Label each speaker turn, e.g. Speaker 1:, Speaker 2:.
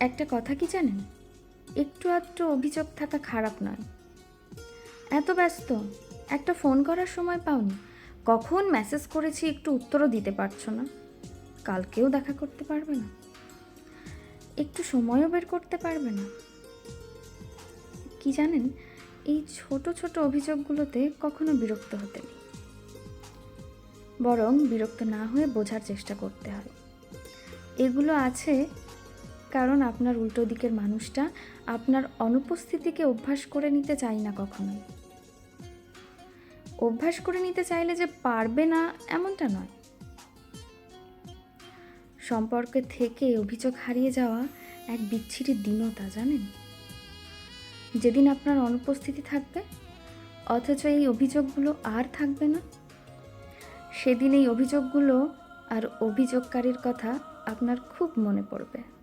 Speaker 1: একটা কথা কি জানেন? একটু আধটু অভিযোগ থাকা খারাপ নয়। এত ব্যস্ত, একটা ফোন করার সময় পাওনি। কখন মেসেজ করেছি একটু উত্তরও দিতে পারছ না। কালকেও দেখা করতে পারবে না। একটু সময়ও বের করতে পারবে না। কি জানেন, এই ছোট ছোট অভিযোগগুলোতে কখনো বিরক্ত হতে নেই। বরং বিরক্ত না হয়ে বোঝার চেষ্টা করতে হয়। এগুলো আছে কারণ আপনার উল্টো দিকের মানুষটা আপনার অনুপস্থিতিকে অভ্যাস করে নিতে চাই না কখনোই। অভ্যাস করে নিতে চাইলে যে পারবে না, এমনটা নয়। সম্পর্কে থেকে অভিযোগ হারিয়ে যাওয়া এক বিচ্ছিরি দীনতা, জানেন? যেদিন আপনার অনুপস্থিতি থাকবে, অথচ এই অভিযোগগুলো আর থাকবে না। সেদিন এই অভিযোগগুলো আর অভিযোগকারীর কথা আপনার খুব মনে পড়বে।